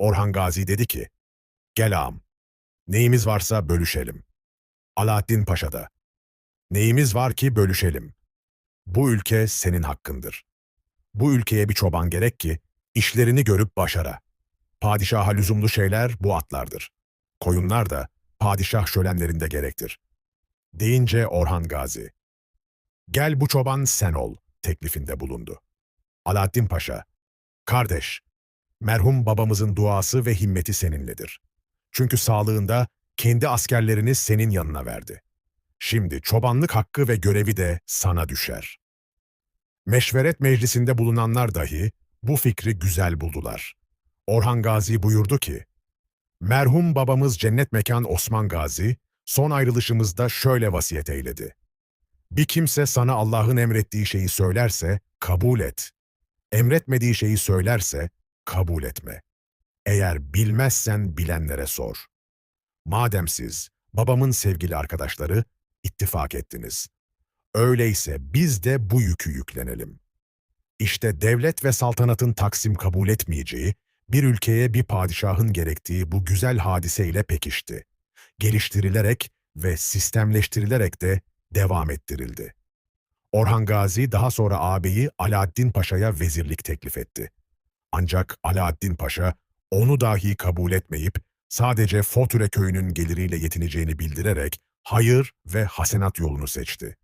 Orhan Gazi dedi ki, Gel ağam, neyimiz varsa bölüşelim. Alaaddin Paşa da, Neyimiz var ki bölüşelim. Bu ülke senin hakkındır. Bu ülkeye bir çoban gerek ki, işlerini görüp başara. Padişaha lüzumlu şeyler bu atlardır. Koyunlar da padişah şölenlerinde gerektir. Deyince Orhan Gazi, Gel bu çoban sen ol teklifinde bulundu. Alaaddin Paşa, Kardeş, merhum babamızın duası ve himmeti seninledir. Çünkü sağlığında kendi askerlerini senin yanına verdi. Şimdi çobanlık hakkı ve görevi de sana düşer. Meşveret meclisinde bulunanlar dahi bu fikri güzel buldular. Orhan Gazi buyurdu ki, Merhum babamız cennet mekan Osman Gazi, son ayrılışımızda şöyle vasiyet eyledi. Bir kimse sana Allah'ın emrettiği şeyi söylerse, kabul et. Emretmediği şeyi söylerse, kabul etme. Eğer bilmezsen bilenlere sor. Madem siz, babamın sevgili arkadaşları, ittifak ettiniz. Öyleyse biz de bu yükü yüklenelim. İşte devlet ve saltanatın taksim kabul etmeyeceği, bir ülkeye bir padişahın gerektiği bu güzel hadiseyle pekişti. Geliştirilerek ve sistemleştirilerek de devam ettirildi. Orhan Gazi daha sonra ağabeyi Alaaddin Paşa'ya vezirlik teklif etti. Ancak Alaaddin Paşa onu dahi kabul etmeyip sadece Fotüre köyünün geliriyle yetineceğini bildirerek hayır ve hasenat yolunu seçti.